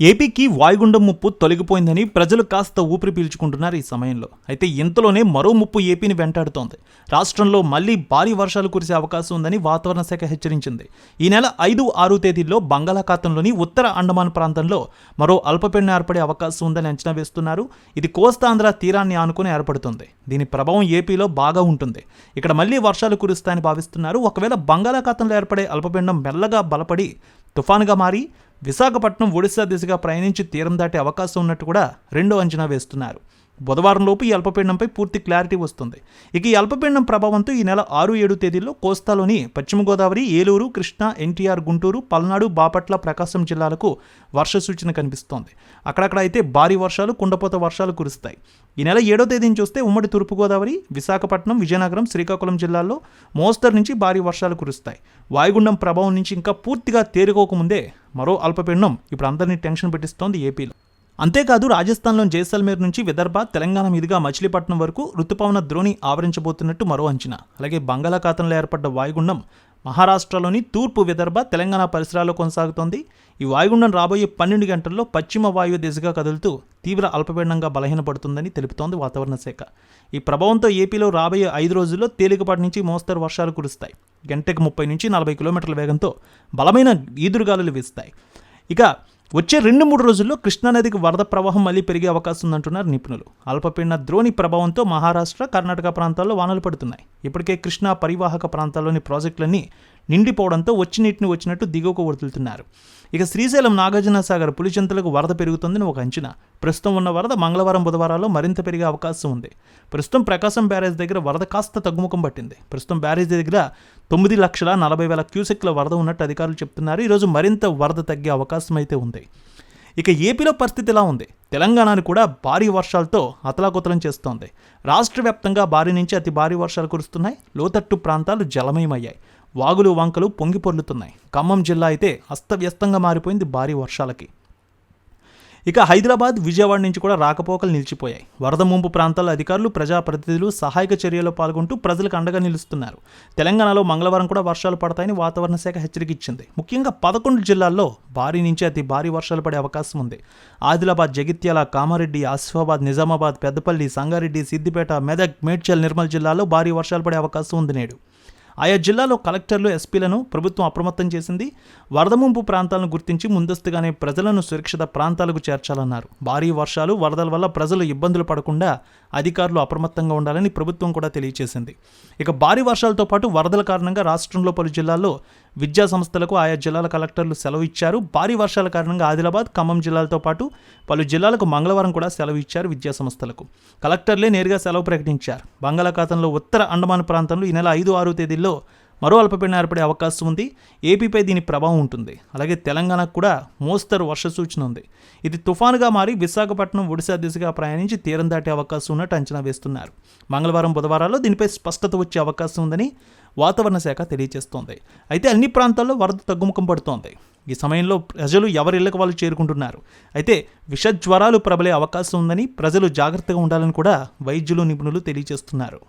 ఏపీకి వాయుగుండం ముప్పు తొలగిపోయిందని ప్రజలు కాస్త ఊపిరి పీల్చుకుంటున్నారు ఈ సమయంలో. అయితే ఇంతలోనే మరో ముప్పు ఏపీని వెంటాడుతోంది. రాష్ట్రంలో మళ్ళీ భారీ వర్షాలు కురిసే అవకాశం ఉందని వాతావరణ శాఖ హెచ్చరించింది. ఈ నెల ఐదు ఆరు తేదీల్లో బంగాళాఖాతంలోని ఉత్తర అండమాన్ ప్రాంతంలో మరో అల్పపీడనం ఏర్పడే అవకాశం ఉందని అంచనా వేస్తున్నారు. ఇది కోస్తాంధ్ర తీరాన్ని ఆనుకుని ఏర్పడుతుంది. దీని ప్రభావం ఏపీలో బాగా ఉంటుంది. ఇక్కడ మళ్ళీ వర్షాలు కురుస్తాయని భావిస్తున్నారు. ఒకవేళ బంగాళాఖాతంలో ఏర్పడే అల్పపీడనం మెల్లగా బలపడి తుఫానుగా మారి విశాఖపట్నం ఒడిశా దిశగా ప్రయాణించి తీరం దాటే అవకాశం ఉన్నట్టు కూడా రెండో అంచనా వేస్తున్నారు. బుధవారంలోపు ఈ అల్పపీడనంపై పూర్తి క్లారిటీ వస్తుంది. ఇక ఈ అల్పపీడనం ప్రభావంతో ఈ నెల ఆరు ఏడు తేదీల్లో కోస్తాలోని పశ్చిమ గోదావరి ఏలూరు కృష్ణా ఎన్టీఆర్ గుంటూరు పల్నాడు బాపట్ల ప్రకాశం జిల్లాలకు వర్ష సూచన కనిపిస్తోంది. అక్కడక్కడ అయితే భారీ వర్షాలు కుండపోత వర్షాలు కురుస్తాయి. ఈ నెల ఏడో తేదీని చూస్తే ఉమ్మడి తూర్పుగోదావరి విశాఖపట్నం విజయనగరం శ్రీకాకుళం జిల్లాల్లో మోస్తరు నుంచి భారీ వర్షాలు కురుస్తాయి. వాయుగుండం ప్రభావం నుంచి ఇంకా పూర్తిగా తేరుకోకముందే మరో అల్పపీడనం ఇప్పుడు అందరినీ టెన్షన్ పెట్టిస్తోంది ఏపీలో. అంతేకాదు రాజస్థాన్లోని జైసల్మేర్ నుంచి విదర్భ తెలంగాణ మీదుగా మచిలీపట్నం వరకు రుతుపవన ద్రోణి ఆవరించబోతున్నట్టు మరో అంచనా. అలాగే బంగాళాఖాతంలో ఏర్పడ్డ వాయుగుండం మహారాష్ట్రలోని తూర్పు విదర్భ తెలంగాణ పరిసరాల్లో కొనసాగుతోంది. ఈ వాయుగుండం రాబోయే పన్నెండు గంటల్లో పశ్చిమ వాయువు దిశగా కదులుతూ తీవ్ర అల్పపీడనంగా బలహీనపడుతుందని తెలుపుతోంది వాతావరణ శాఖ. ఈ ప్రభావంతో ఏపీలో రాబోయే ఐదు రోజుల్లో తేలికపాటి నుంచి మోస్తరు వర్షాలు కురుస్తాయి. గంటకు ముప్పై నుంచి నలభై కిలోమీటర్ల వేగంతో బలమైన ఈదురుగాలులు వీస్తాయి. ఇక వచ్చే రెండు మూడు రోజుల్లో కృష్ణానదికి వరద ప్రవాహం మళ్ళీ పెరిగే అవకాశం ఉందంటున్నారు నిపుణులు. అల్పపీడన ద్రోణి ప్రభావంతో మహారాష్ట్ర కర్ణాటక ప్రాంతాల్లో వానలు పడుతున్నాయి. ఇప్పటికే కృష్ణా పరివాహక ప్రాంతాల్లోని ప్రాజెక్టులన్నీ నిండిపోవడంతో వచ్చి నీటిని వచ్చినట్టు దిగువకు వదులుతున్నారు ఇక శ్రీశైలం నాగార్జున సాగర్ పులిచెంతలకు వరద పెరుగుతుందని ఒక అంచనా. ప్రస్తుతం ఉన్న వరద మంగళవారం బుధవారాల్లో మరింత పెరిగే అవకాశం ఉంది. ప్రస్తుతం ప్రకాశం బ్యారేజ్ దగ్గర వరద కాస్త తగ్గుముఖం పట్టింది. ప్రస్తుతం బ్యారేజ్ దగ్గర తొమ్మిది లక్షల నలభై వేల క్యూసెక్ల వరద ఉన్నట్టు అధికారులు చెప్తున్నారు. ఈరోజు మరింత వరద తగ్గే అవకాశం అయితే ఉంది. ఇక ఏపీలో పరిస్థితి ఎలా ఉంది? తెలంగాణను కూడా భారీ వర్షాలతో అతలాకుతలం చేస్తోంది. రాష్ట్ర వ్యాప్తంగా భారీ నుంచి అతి భారీ వర్షాలు కురుస్తున్నాయి. లోతట్టు ప్రాంతాలు జలమయమయ్యాయి. వాగులు వంకలు పొంగి పొర్లుతున్నాయి. ఖమ్మం జిల్లా అయితే అస్తవ్యస్తంగా మారిపోయింది భారీ వర్షాలకి. ఇక హైదరాబాద్ విజయవాడ నుంచి కూడా రాకపోకలు నిలిచిపోయాయి. వరద ముంపు ప్రాంతాల అధికారులు ప్రజాప్రతినిధులు సహాయక చర్యలో పాల్గొంటూ ప్రజలకు అండగా నిలుస్తున్నారు. తెలంగాణలో మంగళవారం కూడా వర్షాలు పడతాయని వాతావరణ శాఖ హెచ్చరిక ఇచ్చింది ముఖ్యంగా పదకొండు జిల్లాల్లో భారీ నుంచి అతి భారీ వర్షాలు పడే అవకాశం ఉంది. ఆదిలాబాద్ జగిత్యాల కామారెడ్డి ఆసిఫాబాద్ నిజామాబాద్ పెద్దపల్లి సంగారెడ్డి సిద్దిపేట మెదక్ మేడ్చల్ నిర్మల్ జిల్లాలో భారీ వర్షాలు పడే అవకాశం ఉంది నేడు. ఆయా జిల్లాలో కలెక్టర్లు ఎస్పీలను ప్రభుత్వం అప్రమత్తం చేసింది. వరద ముంపు ప్రాంతాలను గుర్తించి ముందస్తుగానే ప్రజలను సురక్షిత ప్రాంతాలకు చేర్చాలన్నారు. భారీ వర్షాలు వరదల వల్ల ప్రజలు ఇబ్బందులు పడకుండా అధికారులు అప్రమత్తంగా ఉండాలని ప్రభుత్వం కూడా తెలియజేసింది ఇక భారీ వర్షాలతో పాటు వరదల కారణంగా రాష్ట్రంలో పలు జిల్లాల్లో విద్యా సంస్థలకు ఆయా జిల్లాల కలెక్టర్లు సెలవు ఇచ్చారు. భారీ వర్షాల కారణంగా ఆదిలాబాద్ ఖమ్మం జిల్లాలతో పాటు పలు జిల్లాలకు మంగళవారం కూడా సెలవు ఇచ్చారు విద్యా సంస్థలకు. కలెక్టర్లే నేరుగా సెలవు ప్రకటించారు. బంగాళాఖాతంలో ఉత్తర అండమాన్ ప్రాంతంలో ఈ నెల ఐదు ఆరు తేదీల్లో మరో అల్పపీడనం ఏర్పడే అవకాశం ఉంది. ఏపీపై దీని ప్రభావం ఉంటుంది. అలాగే తెలంగాణకు కూడా మోస్తరు వర్ష సూచన ఉంది. ఇది తుఫానుగా మారి విశాఖపట్నం ఒడిశా దిశగా ప్రయాణించి తీరం దాటే అవకాశం ఉన్నట్టు అంచనా వేస్తున్నారు. మంగళవారం బుధవారాల్లో దీనిపై స్పష్టత వచ్చే అవకాశం ఉందని వాతావరణ శాఖ తెలియజేస్తోంది. అయితే అన్ని ప్రాంతాల్లో వరద తగ్గుముఖం పడుతోంది. ఈ సమయంలో ప్రజలు ఎవరిళ్ళకు వాళ్ళు చేరుకుంటున్నారు? అయితే విష జ్వరాలు ప్రబలే అవకాశం ఉందని ప్రజలు జాగ్రత్తగా ఉండాలని కూడా వైద్యులు నిపుణులు తెలియజేస్తున్నారు.